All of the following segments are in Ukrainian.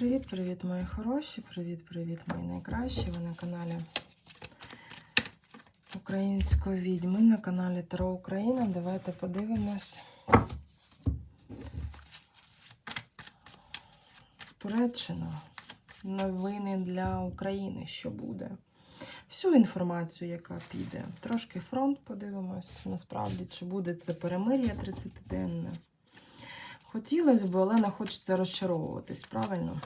Привіт-привіт, мої хороші! Привіт-привіт, мої найкращі. Ви на каналі Української відьми, на каналі Таро Україна. Давайте подивимось. Туреччина. Новини для України, що буде. Всю інформацію, яка піде. Трошки фронт подивимось. Насправді, чи буде це перемир'я 30-денне. Хотілося б, але не хочеться розчаровуватись, правильно?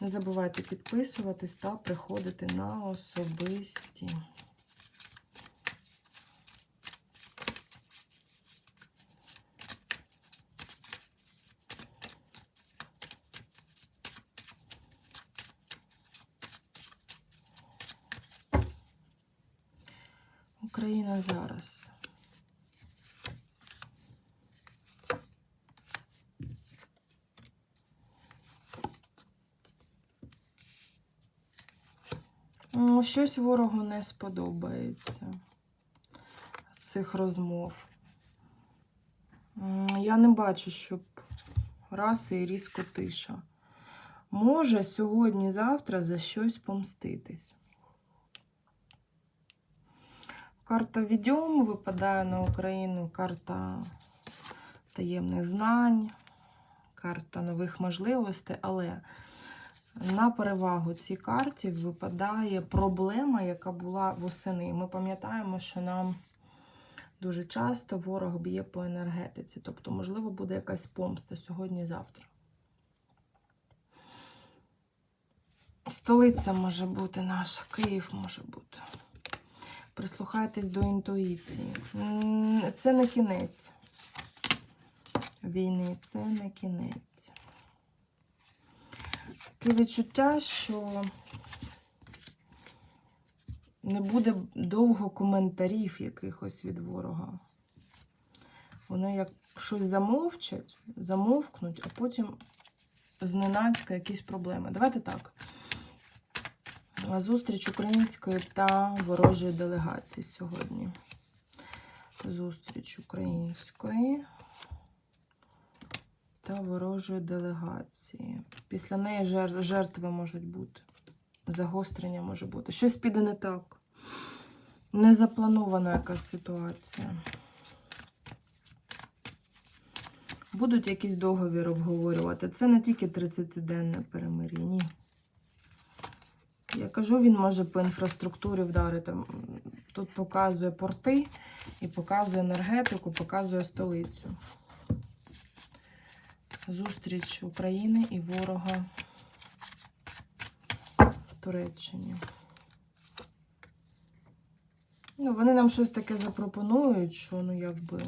Не забувайте підписуватись та приходити на особисті. Україна зараз. Ну, Щось ворогу не сподобається з цих розмов. Я не бачу, щоб раз і різко тиша. Може сьогодні-завтра за щось помститись. Карта відьом випадає на Україну, карта таємних знань, карта нових можливостей, але на перевагу цій карті випадає проблема, яка була восени. Ми пам'ятаємо, що нам дуже часто ворог б'є по енергетиці. Тобто, можливо, буде якась помста сьогодні-завтра. Столиця може бути наша, Київ може бути. Прислухайтесь до інтуїції. Це не кінець війни, це не кінець. Таке відчуття, що не буде довго коментарів якихось від ворога. Вони як щось замовчать, замовкнуть, а потім зненацька якісь проблеми. Давайте так. Зустріч української та ворожої делегації сьогодні. Зустріч української та ворожої делегації. Після неї жертви можуть бути. Загострення може бути. Щось піде не так. Незапланована якась ситуація. Будуть якісь договір обговорювати. Це не тільки 30-денне перемир'я, ні. Я кажу, він може по інфраструктурі вдарити. Тут показує порти і показує енергетику, показує столицю. Зустріч України і ворога в Туреччині. Ну, вони нам щось таке запропонують, що ну якби.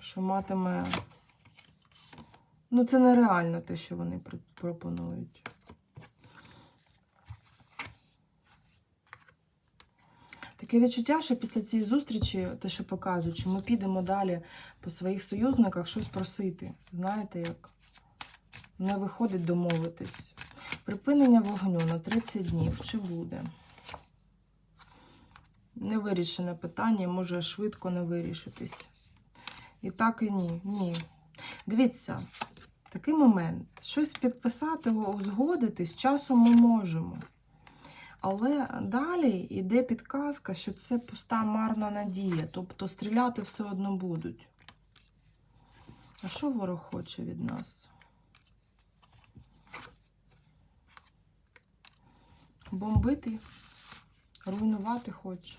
Що матиме. Ну, це нереально те, що вони пр- пропонують. Таке відчуття, що після цієї зустрічі, те, що показують, що ми підемо далі по своїх союзниках щось просити. Знаєте, як не виходить домовитись. Припинення вогню на 30 днів. Чи буде? Невирішене питання, може швидко не вирішитись. І так і ні. Ні. Дивіться, такий момент. Щось підписати, узгодити з часом ми можемо. Але далі йде підказка, що це пуста марна надія. Тобто стріляти все одно будуть. А що ворог хоче від нас? Бомбити, руйнувати хоче.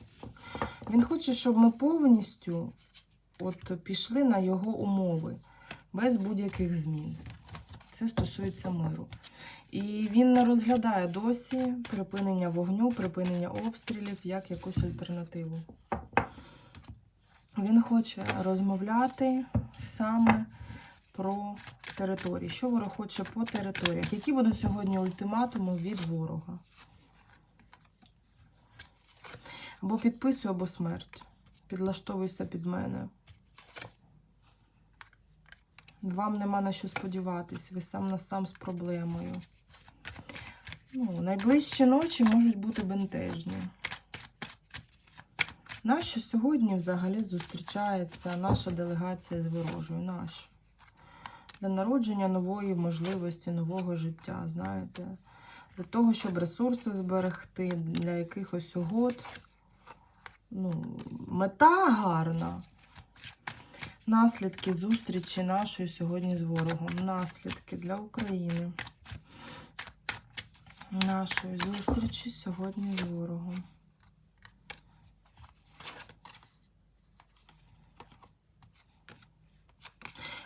Він хоче, щоб ми повністю от пішли на його умови, без будь-яких змін. Це стосується миру. І він не розглядає досі припинення вогню, припинення обстрілів як якусь альтернативу. Він хоче розмовляти саме про території. Що ворог хоче по територіях? Які будуть сьогодні ультиматуми від ворога? Або підписуй, або смерть. Підлаштовуйся під мене. Вам нема на що сподіватись, ви сам на сам з проблемою. Ну, найближчі ночі можуть бути бентежні. Нащо сьогодні взагалі зустрічається наша делегація з ворожою? Нащо? Для народження нової можливості, нового життя, знаєте, для того, щоб ресурси зберегти, для якихось угод. Ну, мета гарна. Наслідки зустрічі нашої сьогодні з ворогом. Наслідки для України. Нашої зустрічі сьогодні з ворогом.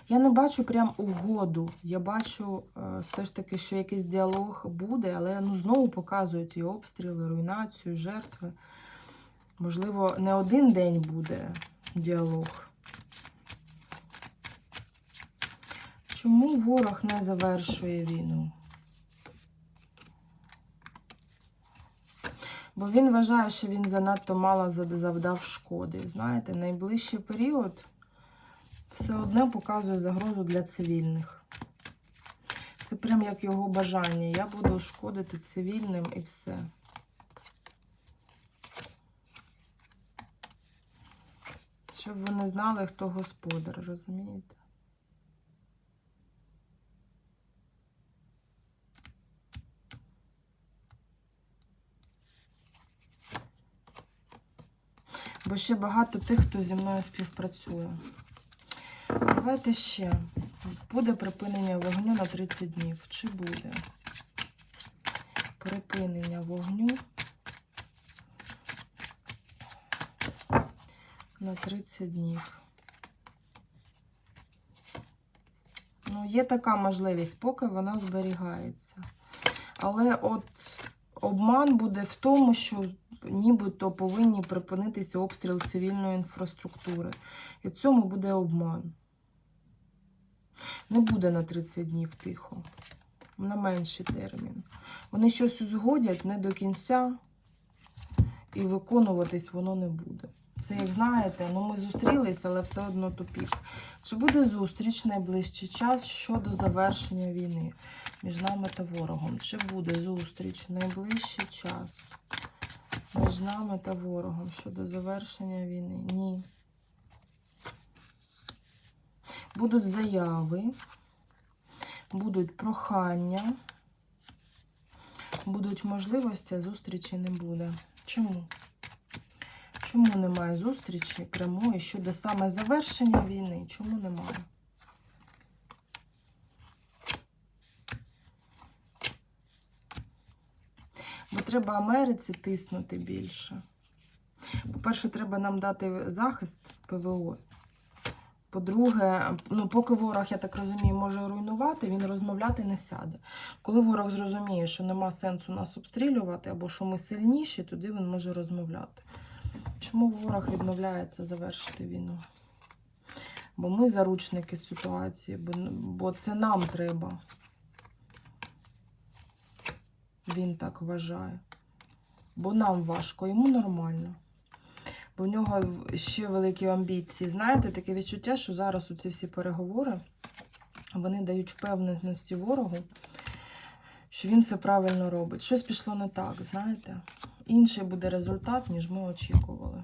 Я не бачу прям угоду. Я бачу е, все ж таки, що якийсь діалог буде, але ну, знову показують і обстріли, руйнацію, жертви. Можливо, не один день буде діалог. Чому ворог не завершує війну? Бо він вважає, що він занадто мало завдав шкоди. Знаєте, найближчий період все одне показує загрозу для цивільних. Це прям як його бажання. Я буду шкодити цивільним і все. Щоб вони знали, хто господар, розумієте? Бо ще багато тих, хто зі мною співпрацює. Давайте ще. Буде припинення вогню на 30 днів. Чи буде? Припинення вогню на 30 днів. Ну, є така можливість, поки вона зберігається. Але от обман буде в тому, що нібито повинні припинитися обстріл цивільної інфраструктури. І в цьому буде обман. Не буде на 30 днів тихо. На менший термін. Вони щось узгодять не до кінця, і виконуватись воно не буде. Це, як знаєте, ну ми зустрілися, але все одно тупік. Чи буде зустріч найближчий час щодо завершення війни між нами та ворогом? Чи буде зустріч найближчий час між нами та ворогом щодо завершення війни? Ні. Будуть заяви, будуть прохання, будуть можливості, а зустрічі не буде. Чому? Чому немає зустрічі прямої щодо саме завершення війни? Чому немає? Бо треба Америці тиснути більше. По-перше, треба нам дати захист ПВО. По-друге, ну, поки ворог, я так розумію, може руйнувати, він розмовляти не сяде. Коли ворог зрозуміє, що нема сенсу нас обстрілювати, або що ми сильніші, тоді він може розмовляти. Чому ворог відмовляється завершити війну? Бо ми заручники ситуації, бо, бо це нам треба. Він так вважає. Бо нам важко, йому нормально. Бо в нього ще великі амбіції. Знаєте, таке відчуття, що зараз у ці всі переговори вони дають впевненості ворогу, що він все правильно робить. Щось пішло не так, знаєте? Інший буде результат, ніж ми очікували.